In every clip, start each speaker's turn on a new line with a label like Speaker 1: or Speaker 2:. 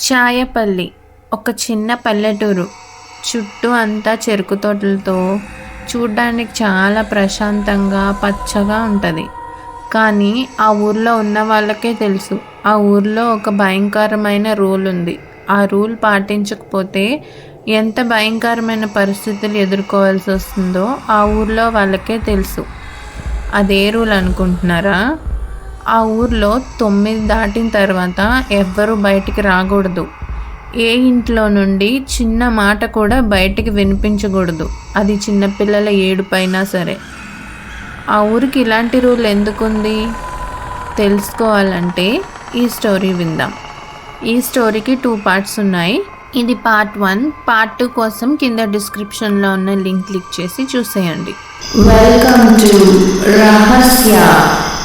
Speaker 1: చాయపల్లి ఒక చిన్న పల్లెటూరు. చుట్టూ అంతా చెరుకు తోటలతో చూడ్డానికి చాలా ప్రశాంతంగా పచ్చగా ఉంటుంది. కానీ ఆ ఊర్లో ఉన్న వాళ్ళకే తెలుసు. ఆ ఊర్లో ఒక భయంకరమైన రూల్ ఉంది. ఆ రూల్ పాటించకపోతే ఎంత భయంకరమైన పరిస్థితులు ఎదుర్కోవాల్సి వస్తుందో ఆ ఊర్లో వాళ్ళకే తెలుసు. అదే రూల్ అనుకుంటున్నారా? ఆ ఊర్లో తొమ్మిది దాటిన తర్వాత ఎవ్వరూ బయటికి రాకూడదు. ఏ ఇంట్లో నుండి చిన్న మాట కూడా బయటికి వినిపించకూడదు. అది చిన్నపిల్లల ఏడుపైనా సరే. ఆ ఊరికి ఇలాంటి రూల్ ఎందుకుంది? తెలుసుకోవాలంటే ఈ స్టోరీ విందాం. ఈ స్టోరీకి టూ పార్ట్స్ ఉన్నాయి. ఇది పార్ట్ వన్. పార్ట్ టూ కోసం కింద డిస్క్రిప్షన్లో ఉన్న లింక్ క్లిక్ చేసి చూసేయండి.
Speaker 2: వెల్కమ్ టు రహస్య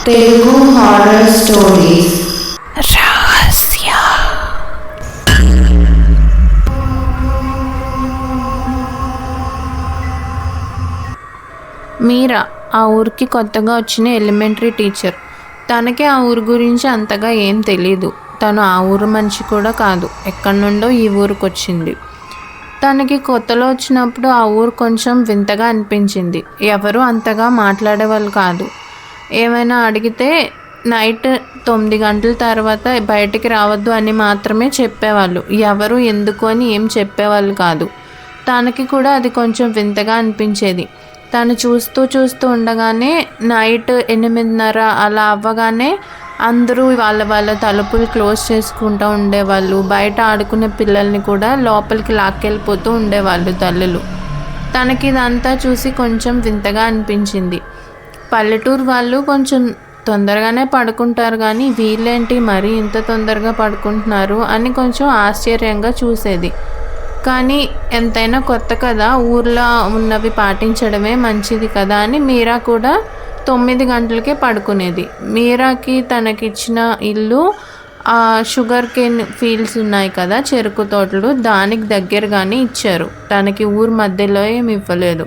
Speaker 2: తెలుగు హారర్ స్టోరీస్.
Speaker 1: మీరా ఆ ఊరికి కొత్తగా వచ్చిన ఎలిమెంటరీ టీచర్. తనకి ఆ ఊరు గురించి అంతగా ఏం తెలియదు తను ఆ ఊరు మనిషి కూడా కాదు. ఎక్కడి నుండో ఈ ఊరికి వచ్చింది తనకి కొత్తలో వచ్చినప్పుడు ఆ ఊరు కొంచెం వింతగా అనిపించింది. ఎవరు అంతగా మాట్లాడేవాళ్ళు కాదు. ఏమైనా అడిగితే నైట్ తొమ్మిది గంటల తర్వాత బయటికి రావద్దు అని మాత్రమే చెప్పేవాళ్ళు. ఎవరు ఎందుకు అని ఏం చెప్పేవాళ్ళు కాదు. తనకి కూడా అది కొంచెం వింతగా అనిపించేది. తను చూస్తూ చూస్తూ ఉండగానే నైట్ ఎనిమిదిన్నర అలా అవ్వగానే అందరూ వాళ్ళ వాళ్ళ తలుపులు క్లోజ్ చేసుకుంటూ ఉండేవాళ్ళు. బయట ఆడుకునే పిల్లల్ని కూడా లోపలికి లాక్కెళ్ళిపోతూ ఉండేవాళ్ళు తల్లులు. తనకి ఇదంతా చూసి కొంచెం వింతగా అనిపించింది. పల్లెటూరు వాళ్ళు కొంచెం తొందరగానే పడుకుంటారు కానీ వీళ్ళేంటి మరీ ఇంత తొందరగా పడుకుంటున్నారు అని కొంచెం ఆశ్చర్యంగా చూసేది. కానీ ఎంతైనా కొత్త కదా ఊర్లో ఉన్నవి పాటించడమే మంచిది కదా అని మీరా కూడా తొమ్మిది గంటలకే పడుకునేది. మీరాకి తనకిచ్చిన ఇల్లు ఆ షుగర్ కేన్ ఫీల్డ్స్ ఉన్నాయి కదా చెరుకు తోటలు దానికి దగ్గరగానే ఇచ్చారు. తనకి ఊరు మధ్యలో ఏమి ఇవ్వలేదు.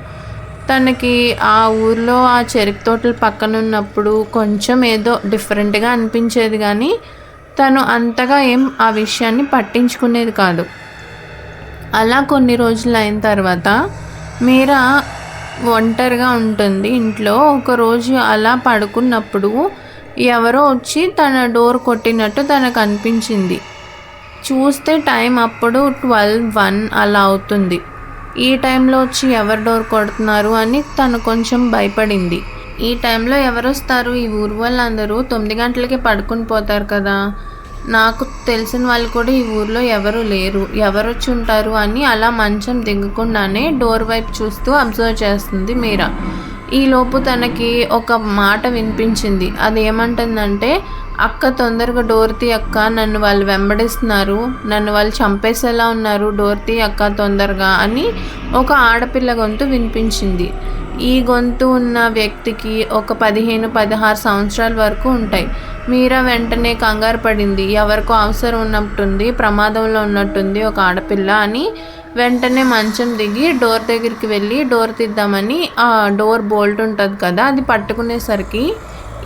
Speaker 1: తనకి ఆ ఊర్లో ఆ చెరుకు తోటలు పక్కన ఉన్నప్పుడు కొంచెం ఏదో డిఫరెంట్గా అనిపించేది కానీ తను అంతగా ఏం ఆ విషయాన్ని పట్టించుకునేది కాదు. అలా కొన్ని రోజులు అయిన తర్వాత మీరా ఒంటరిగా ఉంటుంది. ఇంట్లో ఒకరోజు అలా పడుకున్నప్పుడు ఎవరో వచ్చి తన డోర్ కొట్టినట్టు తనకు అనిపించింది. చూస్తే టైం అప్పుడు ట్వెల్వ్ వన్ అలా అవుతుంది. ఈ టైంలో వచ్చి ఎవరు డోర్ కొడుతున్నారు అని తను కొంచెం భయపడింది. ఈ టైంలో ఎవరు వస్తారు ఈ ఊరు వాళ్ళందరూ తొమ్మిది గంటలకి పడుకుని పోతారు కదా. నాకు తెలిసిన వాళ్ళు కూడా ఈ ఊర్లో ఎవరు లేరు. ఎవరు వచ్చి ఉంటారు అని అలా మంచం దిగకుండానే డోర్ వైపు చూస్తూ అబ్జర్వ్ చేస్తుంది మీరా. ఈలోపు తనకి ఒక మాట వినిపించింది. అది ఏమంటుందంటే అక్క తొందరగా డోర్తి అక్క నన్ను వాళ్ళు వెంబడిస్తున్నారు. నన్ను వాళ్ళు చంపేసేలా ఉన్నారు. డోర్తి అక్క తొందరగా అని ఒక ఆడపిల్ల గొంతు వినిపించింది. ఈ గొంతు ఉన్న వ్యక్తికి ఒక పదిహేను పదహారు సంవత్సరాల వరకు ఉంటాయి. మీరా వెంటనే కంగారు పడింది. ఎవరికో అవసరం ఉన్నట్టుంది ప్రమాదంలో ఉన్నట్టుంది ఒక ఆడపిల్ల అని వెంటనే మంచం దిగి డోర్ దగ్గరికి వెళ్ళి డోర్ తీద్దామని ఆ డోర్ బోల్ట్ ఉంటుంది కదా అది పట్టుకునేసరికి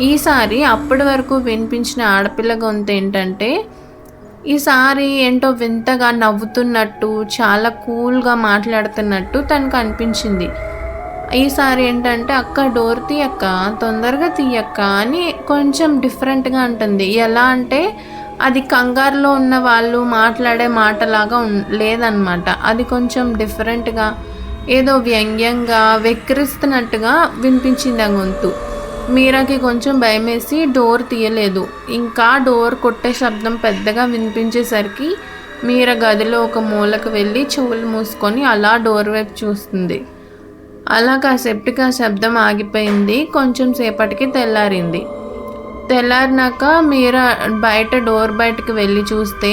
Speaker 1: ఈసారి అప్పటి వరకు వినిపించిన ఆడపిల్ల గొంతు ఏంటంటే ఈసారి ఏంటో వింతగా నవ్వుతున్నట్టు చాలా కూల్గా మాట్లాడుతున్నట్టు తనకు అనిపించింది. ఈసారి ఏంటంటే అక్క డోర్ తీయక్క తొందరగా తీయక్క అని కొంచెం డిఫరెంట్గా ఉంటుంది ఎలా అంటే అది కంగారులో ఉన్న వాళ్ళు మాట్లాడే మాటలాగా ఉన్ లేదనమాట అది కొంచెం డిఫరెంట్గా ఏదో వ్యంగ్యంగా వెక్కిరిస్తున్నట్టుగా వినిపించింది ఆ గొంతు. మీరాకి కొంచెం భయమేసి డోర్ తీయలేదు. ఇంకా డోర్ కొట్టే శబ్దం పెద్దగా వినిపించేసరికి మీర గదిలో ఒక మూలకు వెళ్ళి చెవులు మూసుకొని అలా డోర్ వైపు చూస్తుంది. అలా కాసేపటికి ఆ శబ్దం ఆగిపోయింది. కొంచెం సేపటికి తెల్లారింది. తెల్లారినాక మీరా బయట డోర్ బయటకు వెళ్ళి చూస్తే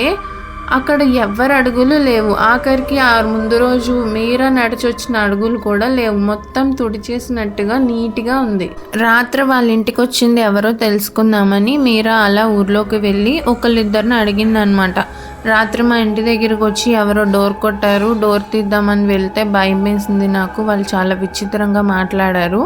Speaker 1: అక్కడ ఎవ్వరు అడుగులు లేవు. ఆఖరికి ఆ ముందు రోజు మీరా నడిచొచ్చిన అడుగులు కూడా లేవు. మొత్తం తుడిచేసినట్టుగా నీట్గా ఉంది. రాత్రి వాళ్ళ ఇంటికి వచ్చింది ఎవరో తెలుసుకుందామని మీరా అలా ఊర్లోకి వెళ్ళి ఒకళ్ళిద్దరిని అడిగిందనమాట. రాత్రి మా ఇంటి దగ్గరికి వచ్చి ఎవరో డోర్ కొట్టారు డోర్ తీద్దామని వెళ్తే భయం వేసింది నాకు. వాళ్ళు చాలా విచిత్రంగా మాట్లాడారు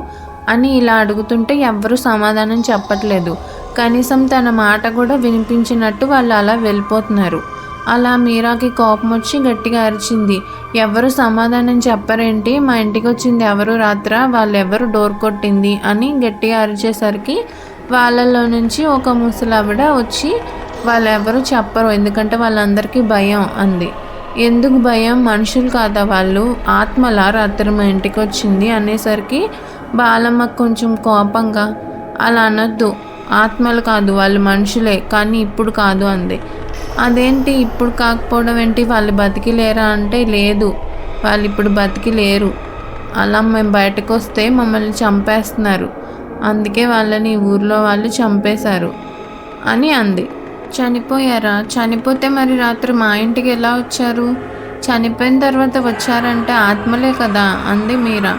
Speaker 1: అని ఇలా అడుగుతుంటే ఎవ్వరూ సమాధానం చెప్పట్లేదు. కనీసం తన మాట కూడా వినిపించినట్టు వాళ్ళు అలా వెళ్ళిపోతున్నారు. అలా మీరాకి కోపం వచ్చి గట్టిగా అరిచింది. ఎవరు సమాధానం చెప్పరేంటి? మా ఇంటికి వచ్చింది ఎవరు రాత్ర? వాళ్ళెవరు డోర్ కొట్టింది? అని గట్టిగా అరిచేసరికి వాళ్ళలో నుంచి ఒక ముసలావిడ వచ్చి వాళ్ళెవరు చెప్పరు ఎందుకంటే వాళ్ళందరికీ భయం అంది. ఎందుకు భయం? మనుషులు కాదా వాళ్ళు? ఆత్మల రాత్రి మా ఇంటికి వచ్చింది అనేసరికి బాలమ్మ కొంచెం కోపంగా అలా అనొద్దు. ఆత్మలు కాదు వాళ్ళు మనుషులే కానీ ఇప్పుడు కాదు అంది. అదేంటి? ఇప్పుడు కాకపోవడం ఏంటి? వాళ్ళు బతికి లేరా అంటే లేదు వాళ్ళు ఇప్పుడు బతికి లేరు అలా మేము బయటకు వస్తే మమ్మల్ని చంపేస్తున్నారు. అందుకే వాళ్ళని ఊర్లో వాళ్ళు చంపేశారు అని అంది. చనిపోయారా? చనిపోతే మరి రాత్రి మా ఇంటికి ఎలా వచ్చారు? చనిపోయిన తర్వాత వచ్చారంటే ఆత్మలే కదా అంది మీరా.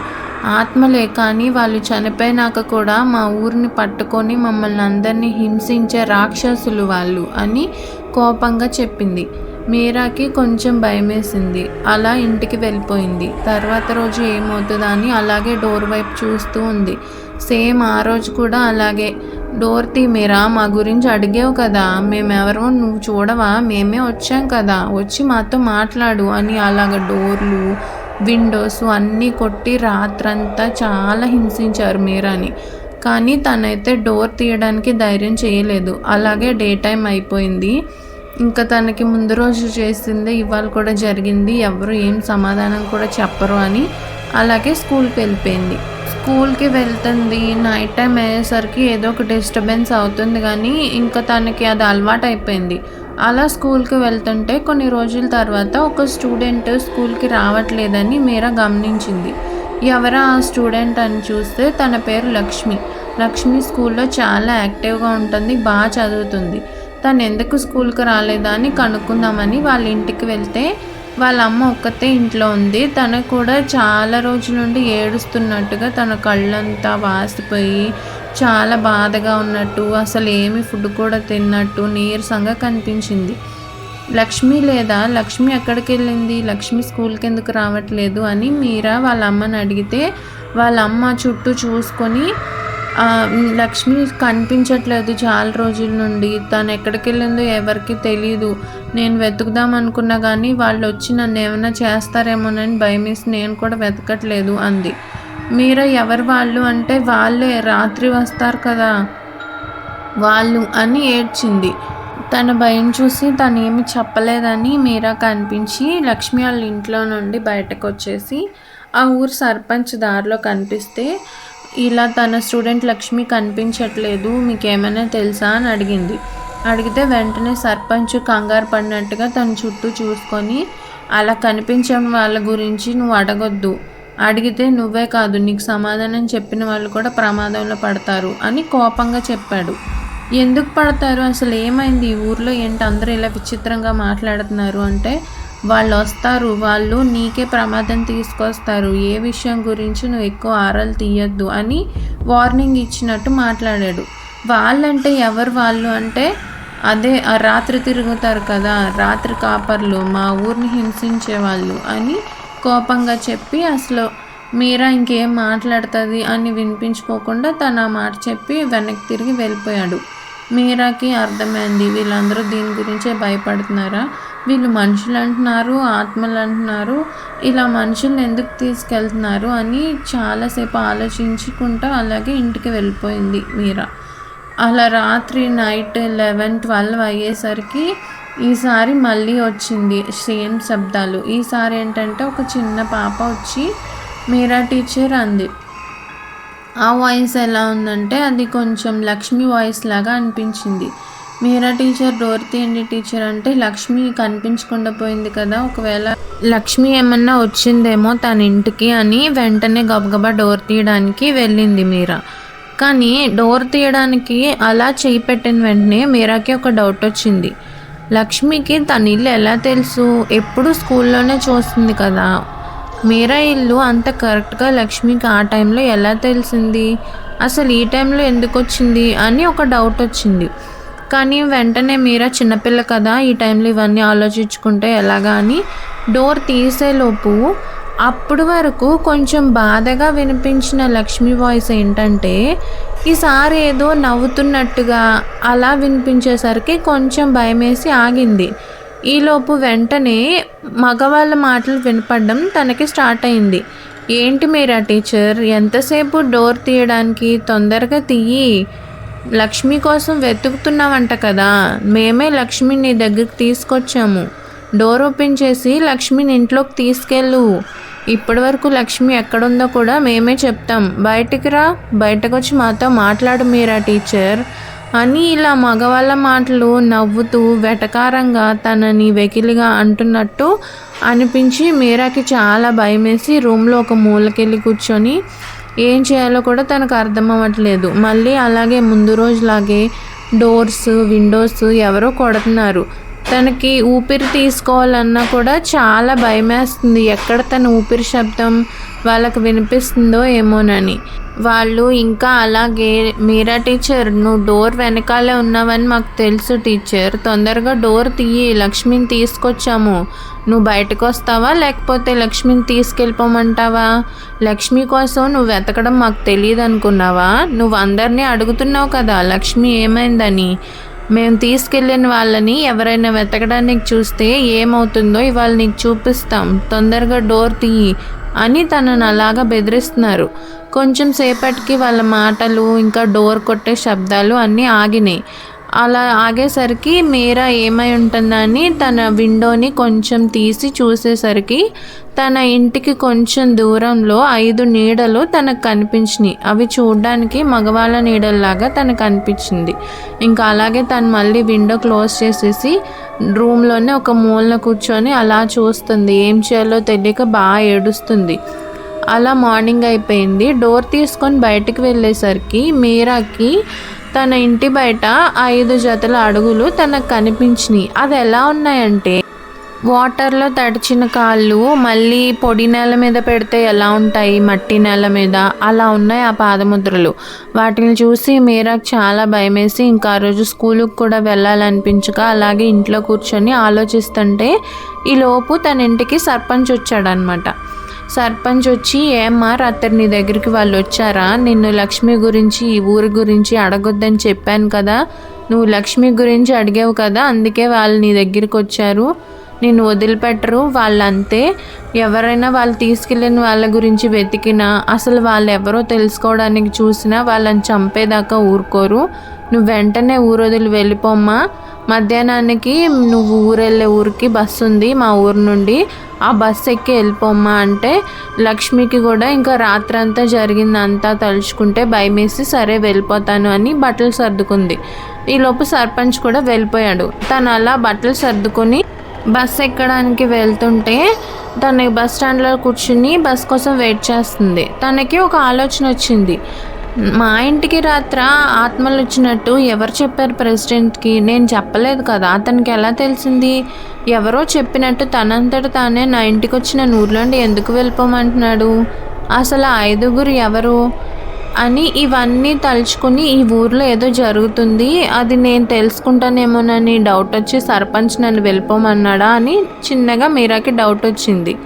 Speaker 1: ఆత్మలే కానీ వాళ్ళు చనిపోయినాక కూడా మా ఊరిని పట్టుకొని మమ్మల్ని అందరినీ హింసించే రాక్షసులు వాళ్ళు అని కోపంగా చెప్పింది. మీరాకి కొంచెం భయమేసింది. అలా ఇంటికి వెళ్ళిపోయింది. తర్వాత రోజు ఏమవుతుందా అని అలాగే డోర్ వైపు చూస్తూ ఉంది. సేమ్ ఆ రోజు కూడా అలాగే. డోర్ తీ మీరా మా గురించి అడిగావు కదా. మేమెవరో నువ్వు చూడవా? మేమే వచ్చాం కదా. వచ్చి మాతో మాట్లాడు అని అలాగ డోర్లు విండోస్ అన్నీ కొట్టి రాత్రంతా చాలా హింసించారు మీరాని. కానీ తనైతే డోర్ తీయడానికి ధైర్యం చేయలేదు. అలాగే డే టైం అయిపోయింది. ఇంకా తనకి ముందు రోజు చేసిందే ఇవాళ కూడా జరిగింది. ఎవరు ఏం సమాధానం కూడా చెప్పరు అని అలాగే స్కూల్కి వెళ్ళిపోయింది. స్కూల్కి వెళ్తుంది. నైట్ టైం అయ్యేసరికి ఏదో ఒక డిస్టర్బెన్స్ అవుతుంది కానీ ఇంకా తనకి అది అలవాటు అయిపోయింది. అలా స్కూల్కి వెళ్తుంటే కొన్ని రోజుల తర్వాత ఒక స్టూడెంట్ స్కూల్కి రావట్లేదని మీరా గమనించింది. ఎవరా ఆ స్టూడెంట్ అని చూస్తే తన పేరు లక్ష్మి. లక్ష్మి స్కూల్లో చాలా యాక్టివ్గా ఉంటుంది బాగా చదువుతుంది. తను ఎందుకు స్కూల్కి రాలేదా అని కనుక్కుందామని వాళ్ళ ఇంటికి వెళ్తే వాళ్ళ అమ్మ ఒక్కతే ఇంట్లో ఉంది. తను కూడా చాలా రోజుల నుండి ఏడుస్తున్నట్టుగా తన కళ్ళంతా వాసిపోయి చాలా బాధగా ఉన్నట్టు అసలు ఏమి ఫుడ్ కూడా తిన్నట్టు నీరసంగా కనిపించింది. లక్ష్మి లేదా లక్ష్మి ఎక్కడికి వెళ్ళింది? లక్ష్మి స్కూల్కి ఎందుకు రావట్లేదు? అని మీరా వాళ్ళ అమ్మని అడిగితే వాళ్ళ అమ్మ చుట్టూ చూసుకొని లక్ష్మి కనిపించట్లేదు చాలా రోజుల నుండి. తను ఎక్కడికి వెళ్ళిందో ఎవరికి తెలియదు నేను వెతుకుదాం అనుకున్నా కానీ వాళ్ళు వచ్చి నన్ను ఏమైనా చేస్తారేమోనని భయమేసి నేను కూడా వెతకట్లేదు అంది. మీరా ఎవరు వాళ్ళు అంటే వాళ్ళే రాత్రి వస్తారు కదా వాళ్ళు అని ఏడ్చింది. తన భయం చూసి తను ఏమి చెప్పలేదని మీరా కనిపించి లక్ష్మి వాళ్ళ ఇంట్లో నుండి బయటకు వచ్చేసి ఆ ఊరు సర్పంచ్ దారిలో కనిపిస్తే ఇలా తన స్టూడెంట్ లక్ష్మి కనిపించట్లేదు మీకేమైనా తెలుసా అని అడిగింది. అడిగితే వెంటనే సర్పంచ్ కంగారు పడినట్టుగా తన చుట్టూ చూసుకొని అలా కనిపించని వాళ్ళ గురించి నువ్వు అడగొద్దు. అడిగితే నువ్వే కాదు నీకు సమాధానం చెప్పిన వాళ్ళు కూడా ప్రమాదంలో పడతారు అని కోపంగా చెప్పాడు. ఎందుకు పడతారు? అసలు ఏమైంది? ఈ ఊర్లో ఏంటి? అందరూ ఇలా విచిత్రంగా మాట్లాడుతున్నారు అంటే వాళ్ళు వస్తారు వాళ్ళు నీకే ప్రమాదం తీసుకొస్తారు. ఏ విషయం గురించి నువ్వు ఎక్కువ ఆరాలు తీయొద్దు అని వార్నింగ్ ఇచ్చినట్టు మాట్లాడాడు. వాళ్ళంటే ఎవరు వాళ్ళు అంటే అదే ఆ రాత్రి తిరుగుతారు కదా రాత్రి కాపర్లు మా ఊరిని హింసించే వాళ్ళు అని కోపంగా చెప్పి అసలు మీరా ఇంకేం మాట్లాడుతుంది అని వినిపించుకోకుండా తను ఆ మాట చెప్పి వెనక్కి తిరిగి వెళ్ళిపోయాడు. మీరాకి అర్థమైంది. వీళ్ళందరూ దీని గురించే భయపడుతున్నారా? వీళ్ళు మనుషులు అంటున్నారు ఆత్మలు అంటున్నారు. ఇలా మనుషుల్ని ఎందుకు తీసుకెళ్తున్నారు అని చాలాసేపు ఆలోచించుకుంటూ అలాగే ఇంటికి వెళ్ళిపోయింది మీరా. అలా రాత్రి నైట్ లెవెన్ ట్వెల్వ్ అయ్యేసరికి ఈసారి మళ్ళీ వచ్చింది సేమ్ శబ్దాలు. ఈసారి ఏంటంటే ఒక చిన్న పాప వచ్చి మీరా టీచర్ అంది. ఆ వాయిస్ ఎలా ఉందంటే అది కొంచెం లక్ష్మి వాయిస్ లాగా అనిపించింది. మీరా టీచర్ డోర్ తీయండి టీచర్ అంటే లక్ష్మి కనిపించకుండా పోయింది కదా ఒకవేళ లక్ష్మి ఏమన్నా వచ్చిందేమో తన ఇంటికి అని వెంటనే గబగబా డోర్ తీయడానికి వెళ్ళింది మీరా. కానీ డోర్ తీయడానికి అలా చేయి పెట్టిన వెంటనే మీరాకి ఒక డౌట్ వచ్చింది. లక్ష్మికి తన ఇల్లు ఎలా తెలుసు? ఎప్పుడు స్కూల్లోనే చూస్తుంది కదా. మీరా ఇల్లు అంత కరెక్ట్గా లక్ష్మికి ఆ టైంలో ఎలా తెలిసింది? అసలు ఈ టైంలో ఎందుకు వచ్చింది అని ఒక డౌట్ వచ్చింది. కానీ వెంటనే మీరా చిన్నపిల్ల కదా ఈ టైంలో ఇవన్నీ ఆలోచించుకుంటే ఎలాగా అని డోర్ తీసేలోపు అప్పుడు వరకు కొంచెం బాధగా వినిపించిన లక్ష్మి వాయిస్ ఏంటంటే ఈసారి ఏదో నవ్వుతున్నట్టుగా అలా వినిపించేసరికి కొంచెం భయమేసి ఆగింది. ఈలోపు వెంటనే మగవాళ్ళ మాటలు వినపడడం తనకి స్టార్ట్ అయింది. ఏంటి మీరా టీచర్? ఎంతసేపు డోర్ తీయడానికి? తొందరగా తీయి. లక్ష్మి కోసం వెతుకుతున్నావంట కదా. మేమే లక్ష్మి నీ దగ్గరికి తీసుకొచ్చాము. డోర్ ఓపెన్ చేసి లక్ష్మిని ఇంట్లోకి తీసుకెళ్ళు. ఇప్పటి వరకు లక్ష్మి ఎక్కడుందో కూడా మేమే చెప్తాం. బయటికి రా. బయటకు వచ్చి మాతో మాట్లాడు మీరా టీచర్. అని ఇలా మగవాళ్ళ మాటలు నవ్వుతూ వెటకారంగా తనని వెకిలిగా అంటున్నట్టు అనిపించి మీరాకి చాలా భయమేసి రూమ్లో ఒక మూలకెళ్ళి కూర్చొని ఏం చేయాలో కూడా తనకు అర్థం అవ్వట్లేదు. మళ్ళీ అలాగే ముందు రోజులాగే డోర్స్ విండోస్ ఎవరో కొడుతున్నారు. తనకి ఊపిరి తీసుకోవాలన్నా కూడా చాలా భయమేస్తుంది. ఎక్కడ తన ఊపిరి శబ్దం వాళ్ళకి వినిపిస్తుందో ఏమోనని. వాళ్ళు ఇంకా అలాగే మీరా టీచర్ నువ్వు డోర్ వెనకాలే ఉన్నావని మాకు తెలుసు టీచర్. తొందరగా డోర్ తీయి లక్ష్మిని తీసుకొచ్చాము. నువ్వు బయటకు వస్తావా లేకపోతే లక్ష్మిని తీసుకెళ్ళిపోమంటావా? లక్ష్మి కోసం నువ్వు వెతకడం మాకు తెలియదు అనుకున్నావా? నువ్వు అందరినీ అడుగుతున్నావు కదా లక్ష్మి ఏమైందని? మేము తీసుకెళ్ళిన వాళ్ళని ఎవరైనా వెతకడానికి చూస్తే ఏమవుతుందో ఇవాళ నీకు చూపిస్తాం. తొందరగా డోర్ తీయి అని తనను అలాగా బెదిరిస్తున్నారు. కొంచెం సేపటికి వాళ్ళ మాటలు ఇంకా డోర్ కొట్టే శబ్దాలు అన్నీ ఆగినాయి. అలా ఆగేసరికి మీరా ఏమై ఉంటుందని తన విండోని కొంచెం తీసి చూసేసరికి తన ఇంటికి కొంచెం దూరంలో ఐదు నీడలు తనకు కనిపించినాయి. అవి చూడడానికి మగవాళ్ళ నీడల్లాగా తనకు అనిపించింది ఇంకా అలాగే తను మళ్ళీ విండో క్లోజ్ చేసేసి రూమ్లోనే ఒక మూలన కూర్చొని అలా చూస్తుంది. ఏం చేయాలో తెలియక బాగా ఏడుస్తుంది. అలా మార్నింగ్ అయిపోయింది. డోర్ తీసుకొని బయటికి వెళ్ళేసరికి మీరాకి తన ఇంటి బయట ఐదు జతల అడుగులు తనకు కనిపించినాయి. అవి ఎలా ఉన్నాయంటే వాటర్లో తడిచిన కాళ్ళు మళ్ళీ పొడి నేల మీద పెడితే ఎలా ఉంటాయి మట్టి నేల మీద? అలా ఉన్నాయి ఆ పాదముద్రలు. వాటిని చూసి మీరాకు చాలా భయమేసి ఇంకా ఆ రోజు స్కూలుకు కూడా వెళ్ళాలనిపించక అలాగే ఇంట్లో కూర్చొని ఆలోచిస్తుంటే ఈలోపు తన ఇంటికి సర్పంచ్ వచ్చాడనమాట. సర్పంచ్ వచ్చి ఏమ్మా రాత్రి నీ దగ్గరికి వాళ్ళు వచ్చారా? నిన్ను లక్ష్మి గురించి ఈ ఊరి గురించి అడగొద్దని చెప్పాను కదా. నువ్వు లక్ష్మి గురించి అడిగావు కదా అందుకే వాళ్ళు నీ దగ్గరికి వచ్చారు. నిన్ను వదిలిపెట్టరు వాళ్ళంతే. ఎవరైనా వాళ్ళు తీసుకెళ్ళిన వాళ్ళ గురించి వెతికినా అసలు వాళ్ళు ఎవరో తెలుసుకోవడానికి చూసినా వాళ్ళని చంపేదాకా ఊరుకోరు. నువ్వు వెంటనే ఊరు వదిలి వెళ్ళిపోమ్మా. మధ్యాహ్నానికి నువ్వు ఊరెళ్ళే ఊరికి బస్సు ఉంది మా ఊరు నుండి. ఆ బస్సు ఎక్కి వెళ్ళిపోమ్మా అంటే లక్ష్మికి కూడా ఇంకా రాత్రంతా జరిగిందంతా తలుచుకుంటే భయమేసి సరే వెళ్ళిపోతాను అని బట్టలు సర్దుకుంది. ఈలోపు సర్పంచ్ కూడా వెళ్ళిపోయాడు. తను అలా బట్టలు సర్దుకొని బస్ ఎక్కడానికి వెళ్తుంటే తన బస్ స్టాండ్లో కూర్చుని బస్ కోసం వెయిట్ చేస్తుంది. తనకి ఒక ఆలోచన వచ్చింది. మా ఇంటికి రాత్ర ఆత్మలు వచ్చినట్టు ఎవరు చెప్పారు ప్రెసిడెంట్కి? నేను చెప్పలేదు కదా. అతనికి ఎలా తెలిసింది? ఎవరో చెప్పినట్టు తనంతట తానే నా ఇంటికి వచ్చిన ఊర్లోండి ఎందుకు వెళ్ళిపోమంటున్నాడు? అసలు ఐదుగురు ఎవరు? అని ఇవన్నీ తలుచుకుని ఈ ఊర్లో ఏదో జరుగుతుంది. అది నేను తెలుసుకుంటానేమోనని డౌట్ వచ్చి సర్పంచ్ నన్ను వెళ్ళిపోమన్నాడా అని చిన్నగా మీరాకి డౌట్ వచ్చింది.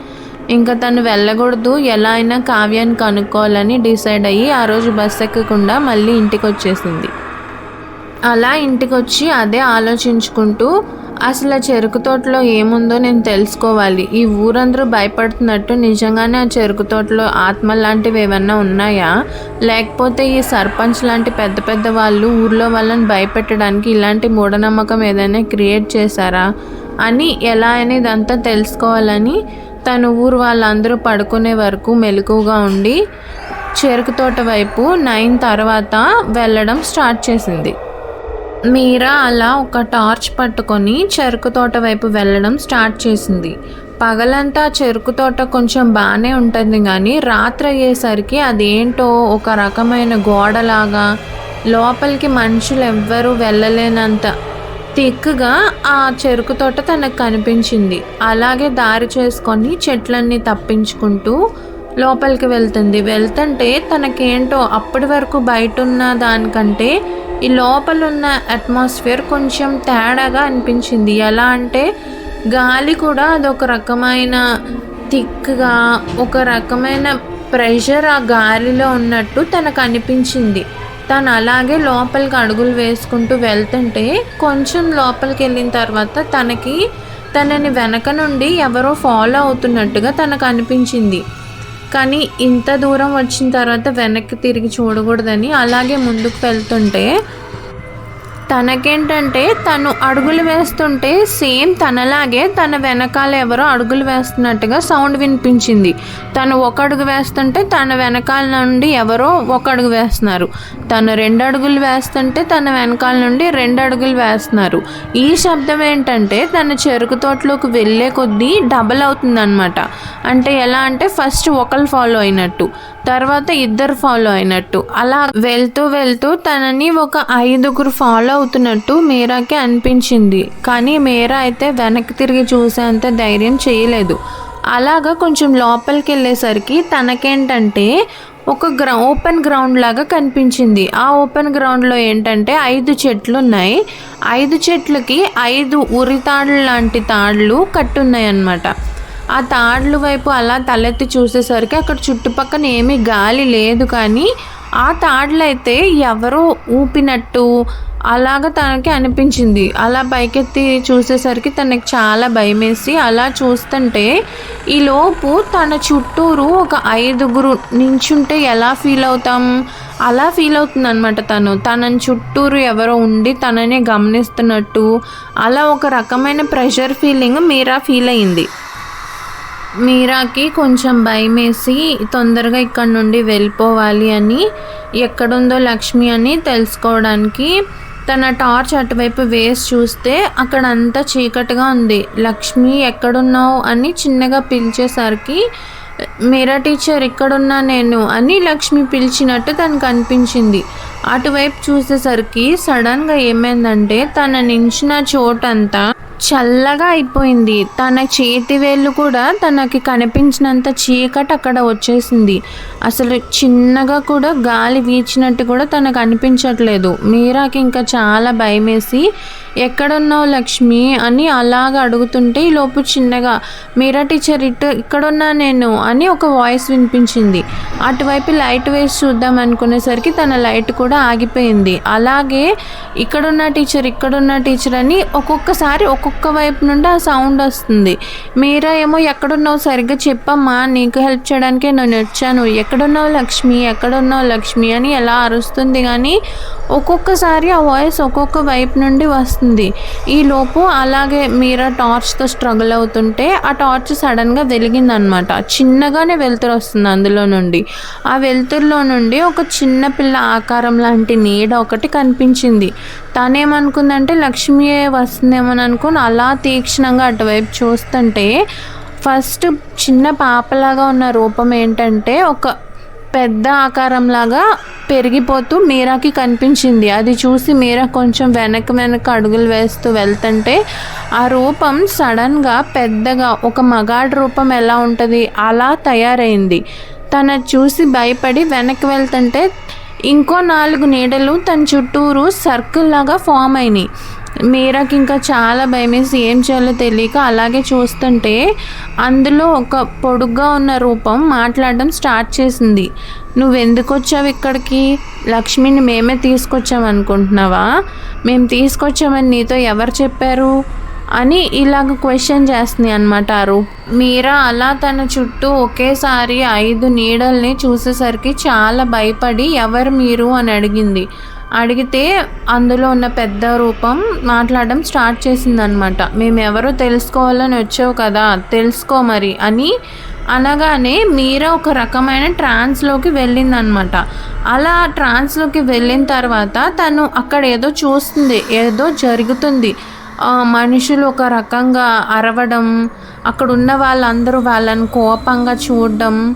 Speaker 1: ఇంకా తను వెళ్ళకూడదు. ఎలా అయినా కావ్యాన్ని కనుక్కోవాలని డిసైడ్ అయ్యి ఆ రోజు బస్ ఎక్కకుండా మళ్ళీ ఇంటికి వచ్చేసింది అలా ఇంటికి వచ్చి అదే ఆలోచించుకుంటూ అసలు ఆ చెరుకు తోటలో ఏముందో నేను తెలుసుకోవాలి. ఈ ఊరందరూ భయపడుతున్నట్టు నిజంగానే ఆ చెరుకు తోటలో ఆత్మ లాంటివి ఏమన్నా ఉన్నాయా? లేకపోతే ఈ సర్పంచ్ లాంటి పెద్ద పెద్ద వాళ్ళు ఊర్లో వాళ్ళని భయపెట్టడానికి ఇలాంటి మూఢనమ్మకం ఏదైనా క్రియేట్ చేశారా? అని ఎలా అనేది ఇదంతా తెలుసుకోవాలని తన ఊరు వాళ్ళందరూ పడుకునే వరకు మెలకుగా ఉండి చెరుకు తోట వైపు నైన్ తర్వాత వెళ్ళడం స్టార్ట్ చేసింది. మీరా అలా ఒక టార్చ్ పట్టుకొని చెరుకు తోట వైపు వెళ్ళడం స్టార్ట్ చేసింది. పగలంతా చెరుకు తోట కొంచెం బాగానే ఉంటుంది కానీ రాత్రి అయ్యేసరికి అదేంటో ఒక రకమైన గోడలాగా లోపలికి మనుషులు ఎవ్వరూ వెళ్ళలేనంత తిక్కుగా ఆ చెరుకు తోట తనకు కనిపించింది. అలాగే దారి చేసుకొని చెట్లన్నీ తప్పించుకుంటూ లోపలికి వెళ్తుంది. వెళ్తుంటే తనకేంటో అప్పటి వరకు బయట ఉన్న దానికంటే ఈ లోపల ఉన్న అట్మాస్ఫియర్ కొంచెం తేడాగా అనిపించింది. ఎలా అంటే గాలి కూడా అదొక రకమైన థిక్గా ఒక రకమైన ప్రెషర్ ఆ గాలిలో ఉన్నట్టు తనకు అనిపించింది. తను అలాగే లోపలికి అడుగులు వేసుకుంటూ వెళ్తుంటే కొంచెం లోపలికి వెళ్ళిన తర్వాత తనకి తనని వెనక నుండి ఎవరో ఫాలో అవుతున్నట్టుగా తనకు అనిపించింది. కానీ ఇంత దూరం వచ్చిన తర్వాత వెనక్కి తిరిగి చూడకూడదని అలాగే ముందుకు వెళ్తుంటే తనకేంటంటే తను అడుగులు వేస్తుంటే సేమ్ తనలాగే తన వెనకాల ఎవరో అడుగులు వేస్తున్నట్టుగా సౌండ్ వినిపించింది. తను ఒక అడుగు వేస్తుంటే తన వెనకాల నుండి ఎవరో ఒక అడుగు వేస్తున్నారు. తను రెండు అడుగులు వేస్తుంటే తన వెనకాల నుండి రెండు అడుగులు వేస్తున్నారు. ఈ శబ్దం ఏంటంటే తన చెరుకు తోటలోకి వెళ్ళే కొద్దీ డబల్ అవుతుందన్నమాట. అంటే ఎలా అంటే ఫస్ట్ ఒకరు ఫాలో అయినట్టు. తర్వాత ఇద్దరు ఫాలో అయినట్టు. అలా వెళ్తూ వెళ్తూ తనని ఒక ఐదుగురు ఫాలో అవుతున్నట్టు మీరాకి అనిపించింది. కానీ మీరా అయితే వెనక్కి తిరిగి చూసేంత ధైర్యం చేయలేదు. అలాగా కొంచెం లోపలికి వెళ్ళేసరికి తనకేంటంటే ఒక గ్రౌ ఓపెన్ గ్రౌండ్ లాగా కనిపించింది. ఆ ఓపెన్ గ్రౌండ్లో ఏంటంటే ఐదు చెట్లు ఉన్నాయి ఐదు చెట్లకి ఐదు ఉరి తాళ్ళు లాంటి తాళ్ళు కట్టున్నాయి అన్నమాట ఆ తాడ్లు వైపు అలా తలెత్తి చూసేసరికి అక్కడ చుట్టుపక్కన ఏమీ గాలి లేదు కానీ ఆ తాడ్లు అయితే ఎవరో ఊపినట్టు అలాగ తనకి అనిపించింది. అలా పైకెత్తి చూసేసరికి తనకి చాలా భయమేసి అలా చూస్తుంటే ఈలోపు తన చుట్టూరు ఒక ఐదుగురు నించుంటే ఎలా ఫీల్ అవుతాం? అలా ఫీల్ అవుతుంది అనమాట తను. తనని చుట్టూరు ఎవరో ఉండి తననే గమనిస్తున్నట్టు అలా ఒక రకమైన ప్రెషర్ ఫీలింగ్ మీరా ఫీల్ అయింది. మీరాకి కొంచెం భయమేసి తొందరగా ఇక్కడ నుండి వెళ్ళిపోవాలి అని ఎక్కడుందో లక్ష్మి అని తెలుసుకోవడానికి తన టార్చ్ అటువైపు వేసి చూస్తే అక్కడ అంతా చీకటిగా ఉంది. లక్ష్మి ఎక్కడున్నావు? అని చిన్నగా పిలిచేసరికి మీరా టీచర్ ఇక్కడున్నా నేను అని లక్ష్మి పిలిచినట్టు తనకు అనిపించింది. అటువైపు చూసేసరికి సడన్గా ఏమైందంటే తన నించిన చోటంతా చల్లగా అయిపోయింది. తన చేతి వేళ్ళు కూడా తనకి కనిపించినంత చీకటి అక్కడ వచ్చేసింది. అసలు చిన్నగా కూడా గాలి వీచినట్టు కూడా తనకు అనిపించట్లేదు. మీరాకి ఇంకా చాలా భయమేసి ఎక్కడున్నావు లక్ష్మి అని అలాగ అడుగుతుంటే ఈలోపు లోపు చిన్నగా మీరా టీచర్ ఇటు ఇక్కడున్నా నేను అని ఒక వాయిస్ వినిపించింది. అటువైపు లైట్ వేసి చూద్దాం అనుకునేసరికి తన లైట్ కూడా ఆగిపోయింది. అలాగే ఇక్కడున్న టీచర్ ఇక్కడున్న టీచర్ అని ఒక్కొక్కసారి ఒక్కొక్క వైపు నుండి ఆ సౌండ్ వస్తుంది. మీరా ఏమో ఎక్కడున్నావు సరిగ్గా చెప్పమ్మా నీకు హెల్ప్ చేయడానికే నేను వచ్చాను. ఎక్కడున్నావు లక్ష్మి ఎక్కడున్నావు లక్ష్మి అని ఎలా అరుస్తుంది కానీ ఒక్కొక్కసారి ఆ వాయిస్ ఒక్కొక్క వైపు నుండి వస్తుంది. ఈ లోపు అలాగే మీరా టార్చ్తో స్ట్రగుల్ అవుతుంటే ఆ టార్చ్ సడన్గా వెలిగిందనమాట. చిన్నగానే వెలుతురు వస్తుంది అందులో నుండి. ఆ వెలుతురులో నుండి ఒక చిన్న పిల్ల ఆకారం లాంటి నీడ ఒకటి కనిపించింది. తనేమనుకుందంటే లక్ష్మీయే వస్తుందేమో అనుకుని అలా తీక్షణంగా అటువైపు చూస్తుంటే ఫస్ట్ చిన్న పాపలాగా ఉన్న రూపం ఏంటంటే ఒక పెద్ద ఆకారంలాగా పెరిగిపోతూ మీరాకి కనిపించింది. అది చూసి మీరా కొంచెం వెనక వెనక అడుగులు వేస్తూ వెళ్తుంటే ఆ రూపం సడన్గా పెద్దగా ఒక మగాడి రూపం ఎలా ఉంటుంది? అలా తయారైంది. తన చూసి భయపడి వెనక్కి వెళ్తుంటే ఇంకో నాలుగు నీడలు తన చుట్టూరు సర్కిల్ లాగా ఫామ్ అయినాయి. మీరాకి ఇంకా చాలా భయమేసి ఏం చేయాలో తెలియక అలాగే చూస్తుంటే అందులో ఒక పొడుగ్గా ఉన్న రూపం మాట్లాడడం స్టార్ట్ చేసింది. నువ్వు ఎందుకు వచ్చావు ఇక్కడికి? లక్ష్మిని మేమే తీసుకొచ్చాం అనుకుంటున్నావా మేము తీసుకొచ్చామని నీతో ఎవరు చెప్పారు? అని ఇలాగ క్వశ్చన్ చేస్తుంది అనమాట ఆరు. మీరా అలా తన చుట్టూ ఒకేసారి ఐదు నీడల్ని చూసేసరికి చాలా భయపడి ఎవరు మీరు? అని అడిగింది. అడిగితే అందులో ఉన్న పెద్ద రూపం మాట్లాడడం స్టార్ట్ చేసిందనమాట. మేము ఎవరో తెలుసుకోవాలని వచ్చావు కదా తెలుసుకో మరి అని అనగానే మీరా ఒక రకమైన ట్రాన్స్లోకి వెళ్ళిందనమాట. అలా ట్రాన్స్లోకి వెళ్ళిన తర్వాత తను అక్కడ ఏదో చూస్తుంది ఏదో జరుగుతుంది. మనుషులు ఒక రకంగా అరవడం అక్కడ ఉన్న వాళ్ళందరూ వాళ్ళని కోపంగా చూడడం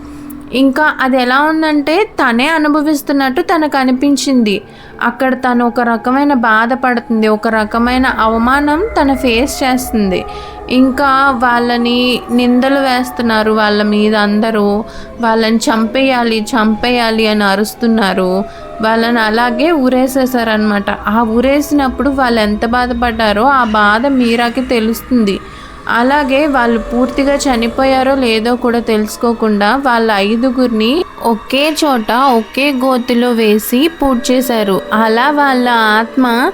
Speaker 1: ఇంకా అది ఎలా ఉందంటే తనే అనుభవిస్తున్నట్టు తనకు అనిపించింది. అక్కడ తను ఒక రకమైన బాధపడుతుంది ఒక రకమైన అవమానం తన ఫేస్ చేస్తుంది. ఇంకా వాళ్ళని నిందలు వేస్తున్నారు. వాళ్ళ మీద అందరూ వాళ్ళని చంపేయాలి చంపేయాలి అని అరుస్తున్నారు. వాళ్ళని అలాగే ఊరేసేసారనమాట ఆ ఊరేసినప్పుడు వాళ్ళు ఎంత బాధపడ్డారో ఆ బాధ మీరాకి తెలుస్తుంది. అలాగే వాళ్ళు పూర్తిగా చనిపోయారో లేదో కూడా తెలుసుకోకుండా వాళ్ళ ఐదుగురిని ఒకే చోట ఒకే గోతిలో వేసి పూడ్ చేశారు. అలా వాళ్ళ ఆత్మ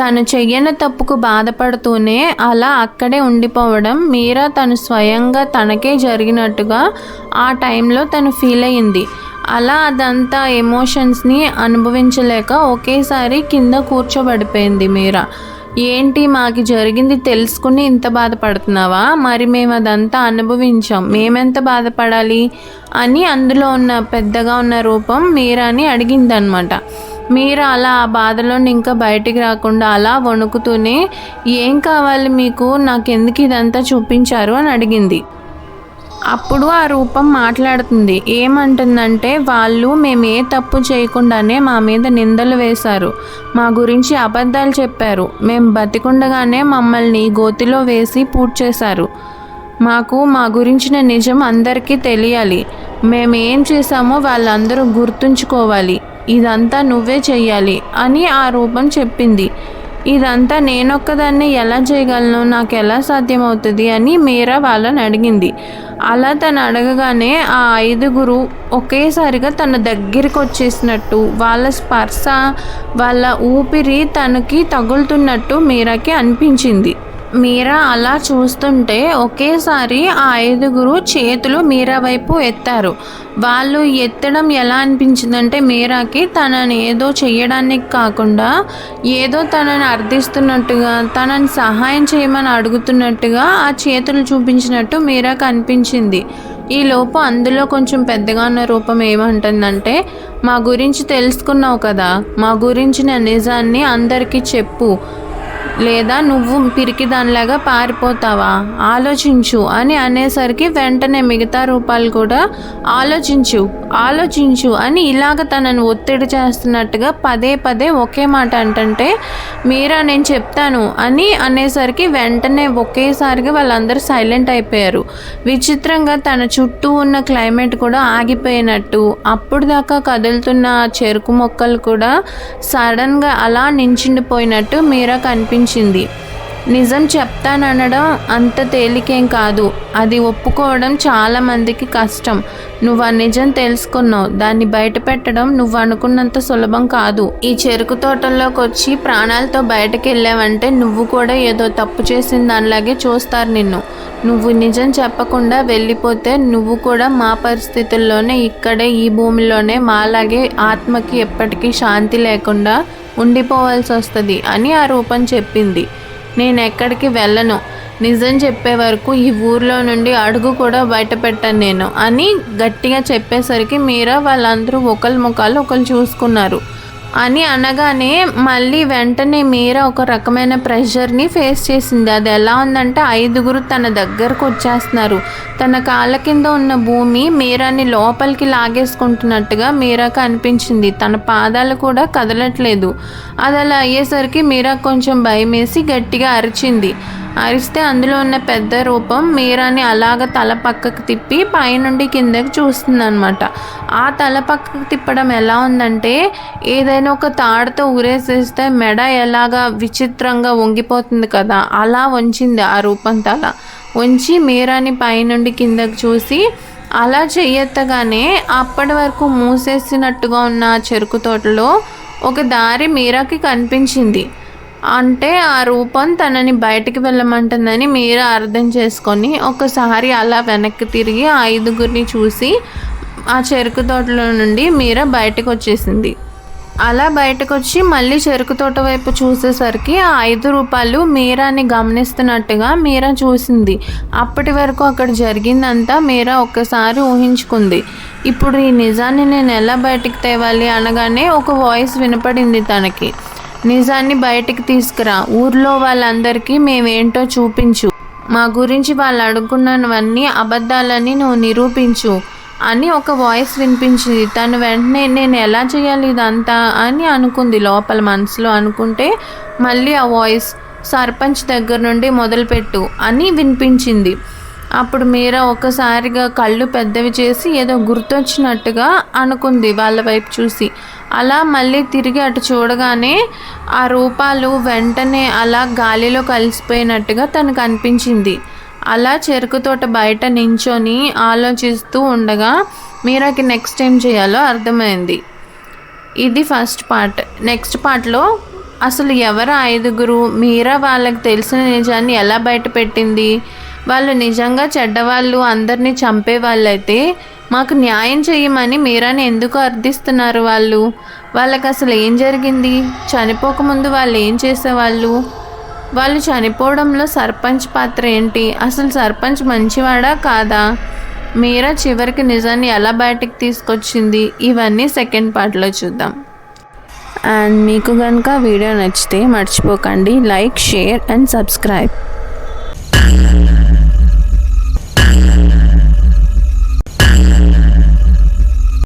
Speaker 1: తను చెయ్యని తప్పుకు బాధపడుతూనే అలా అక్కడే ఉండిపోవడం మీరా తను స్వయంగా తనకే జరిగినట్టుగా ఆ టైంలో తను ఫీల్ అయ్యింది. అలా అదంతా ఎమోషన్స్ని అనుభవించలేక ఒకేసారి కింద కూర్చోబడిపోయింది మీరా. ఏంటి మాకు జరిగింది తెలుసుకుని ఇంత బాధపడుతున్నావా? మరి మేము అదంతా అనుభవించాం. మేమెంత బాధపడాలి అని అందులో ఉన్న పెద్దగా ఉన్న రూపం మీరాని అడిగిందనమాట. మీరు అలా ఆ బాధలో ఇంకా బయటికి రాకుండా అలా వణుకుతూనే ఏం కావాలి మీకు? నాకు ఎందుకు ఇదంతా చూపించారు అని అడిగింది. అప్పుడు ఆ రూపం మాట్లాడుతుంది. ఏమంటుందంటే వాళ్ళు మేము ఏ తప్పు చేయకుండానే మా మీద నిందలు వేశారు. మా గురించి అబద్ధాలు చెప్పారు. మేము బతికుండగానే మమ్మల్ని గోతిలో వేసి పూర్తి చేశారు మాకు మా గురించిన నిజం అందరికీ తెలియాలి. మేము ఏం చేశామో వాళ్ళందరూ గుర్తుంచుకోవాలి. ఇదంతా నువ్వే చెయ్యాలి అని ఆ రూపం చెప్పింది. ఇదంతా నేనొక్కదాన్ని ఎలా చేయగలను? నాకు ఎలా సాధ్యమవుతుంది? అని మీరా వాళ్ళని అడిగింది. అలా తను అడగగానే ఆ ఐదుగురు ఒకేసారిగా తన దగ్గరికి వచ్చేసినట్టు వాళ్ళ స్పర్శ వాళ్ళ ఊపిరి తనకి తగులుతున్నట్టు మీరాకి అనిపించింది. మీరా అలా చూస్తుంటే ఒకేసారి ఆ ఐదుగురు చేతులు మీరా వైపు ఎత్తారు. వాళ్ళు ఎత్తడం ఎలా అనిపించిందంటే మీరాకి తనని ఏదో చేయడానికి కాకుండా ఏదో తనని అర్థిస్తున్నట్టుగా తనని సహాయం చేయమని అడుగుతున్నట్టుగా ఆ చేతులు చూపించినట్టు మీరాకి అనిపించింది ఈ లోపు అందులో కొంచెం పెద్దగా ఉన్న రూపం ఏమంటుందంటే మా గురించి తెలుసుకున్నావు కదా మా గురించిన నిజాన్ని అందరికీ చెప్పు. లేదా నువ్వు పిరికి దానిలాగా పారిపోతావా? ఆలోచించు అని అనేసరికి వెంటనే మిగతా రూపాలు కూడా ఆలోచించు ఆలోచించు అని ఇలాగ తనను ఒత్తిడి చేస్తున్నట్టుగా పదే పదే ఒకే మాట అంటే మీరా నేను చెప్తాను అని అనేసరికి వెంటనే ఒకేసారిగా వాళ్ళందరూ సైలెంట్ అయిపోయారు. విచిత్రంగా తన చుట్టూ ఉన్న క్లైమేట్ కూడా ఆగిపోయినట్టు అప్పుడు దాకా కదులుతున్న చెరుకు మొక్కలు కూడా సడన్గా అలా నించిండిపోయినట్టు మీరా కనిపించింది అందించింది నిజం చెప్తాననడం అంత తేలికేం కాదు. అది ఒప్పుకోవడం చాలా మందికి కష్టం. నువ్వు ఆ నిజం తెలుసుకున్నావు. దాన్ని బయట పెట్టడం నువ్వు అనుకున్నంత సులభం కాదు. ఈ చెరుకు తోటల్లోకి వచ్చి ప్రాణాలతో బయటకు వెళ్ళావంటే నువ్వు కూడా ఏదో తప్పు చేసిన దానిలాగే చూస్తారు నిన్ను. నువ్వు నిజం చెప్పకుండా వెళ్ళిపోతే నువ్వు కూడా మా పరిస్థితుల్లోనే ఇక్కడే ఈ భూమిలోనే మాలాగే ఆత్మకి ఎప్పటికీ శాంతి లేకుండా ఉండిపోవాల్సి వస్తుంది అని ఆ రూపం చెప్పింది. నేను ఎక్కడికి వెళ్ళను. నిజం చెప్పే వరకు ఈ ఊర్లో నుండి అడుగు కూడా బయట పెట్టాను నేను అని గట్టిగా చెప్పేసరికి మీరా వాళ్ళందరూ ఒకరి ముఖాలు ఒకరు చూసుకున్నారు. అని అనగానే మళ్ళీ వెంటనే మీరా ఒక రకమైన ప్రెషర్ని ఫేస్ చేసింది. అది ఎలా ఉందంటే ఐదుగురు తన దగ్గరకు వచ్చేస్తున్నారు. తన కాళ్ళ కింద ఉన్న భూమి మీరాని లోపలికి లాగేసుకుంటున్నట్టుగా మీరాకు అనిపించింది. తన పాదాలు కూడా కదలట్లేదు. అది అలా అయ్యేసరికి మీరా కొంచెం భయం వేసి గట్టిగా అరిచింది. అరిస్తే అందులో ఉన్న పెద్ద రూపం మీరాని అలాగ తల పక్కకు తిప్పి పైనుండి కిందకి చూస్తుంది అనమాట ఆ తల పక్కకు తిప్పడం ఎలా ఉందంటే ఏదైనా ఒక తాడుతో ఊరేసేస్తే మెడ ఎలాగా విచిత్రంగా వంగిపోతుంది కదా అలా వంచింది ఆ రూపం తల. వంచి మీరాని పైనుండి కిందకి చూసి అలా చెయ్యెత్తగానే అప్పటి వరకు మూసేసినట్టుగా ఉన్న చెరుకు తోటలో ఒక దారి మీరాకి కనిపించింది. అంటే ఆ రూపం తనని బయటికి వెళ్ళమంటుందని మీరు అర్థం చేసుకొని ఒకసారి అలా వెనక్కి తిరిగి ఆ ఐదుగురిని చూసి ఆ చెరుకు తోటలో నుండి మీర బయటకు వచ్చేసింది అలా బయటకు వచ్చి మళ్ళీ చెరుకు తోట వైపు చూసేసరికి ఆ ఐదు రూపాయలు మీరాని గమనిస్తున్నట్టుగా మీరా చూసింది. అప్పటి వరకు అక్కడ జరిగిందంతా మీరా ఒక్కసారి ఊహించుకుంది. ఇప్పుడు ఈ నిజాన్ని నేను ఎలా బయటికి తేవాలి అనగానే ఒక వాయిస్ వినపడింది తనకి. నిజాన్ని బయటికి తీసుకురా. ఊర్లో వాళ్ళందరికీ మేమేంటో చూపించు. మా గురించి వాళ్ళు అడుగుకున్నవన్నీ అబద్ధాలని నువ్వు నిరూపించు అని ఒక వాయిస్ వినిపించింది. తను వెంటనే నేను ఎలా చేయాలి ఇదంతా అని అనుకుంది. లోపల మనసులో అనుకుంటే మళ్ళీ ఆ వాయిస్ సర్పంచ్ దగ్గర నుండి మొదలుపెట్టు అని వినిపించింది. అప్పుడు మీరా ఒక్కసారిగా కళ్ళు పెద్దవి చేసి ఏదో గుర్తొచ్చినట్టుగా అనుకుంది వాళ్ళ వైపు చూసి. అలా మళ్ళీ తిరిగి అటు చూడగానే ఆ రూపాలు వెంటనే అలా గాలిలో కలిసిపోయినట్టుగా తనకు అనిపించింది. అలా చెరుకు తోట బయట నించొని ఆలోచిస్తూ ఉండగా మీరాకి నెక్స్ట్ ఏం చేయాలో అర్థమైంది. ఇది ఫస్ట్ పార్ట్ నెక్స్ట్ పార్ట్లో అసలు ఎవరు ఐదుగురు మీరా వాళ్ళకి తెలిసిన నిజాన్ని ఎలా బయటపెట్టింది వాళ్ళు నిజంగా చెడ్డవాళ్ళు అందరినీ చంపే వాళ్ళైతే మాకు న్యాయం చేయమని మీరాని ఎందుకు అర్థిస్తున్నారు వాళ్ళు? వాళ్ళకి అసలు ఏం జరిగింది? చనిపోకముందు వాళ్ళు ఏం చేసేవాళ్ళు? వాళ్ళు చనిపోవడంలో సర్పంచ్ పాత్ర ఏంటి? అసలు సర్పంచ్ మంచివాడా కాదా? మీరా చివరికి నిజాన్ని ఎలా బయటికి తీసుకొచ్చింది? ఇవన్నీ సెకండ్ పార్ట్లో చూద్దాం. అండ్ మీకు కనుక వీడియో నచ్చితే మర్చిపోకండి. Like share and subscribe.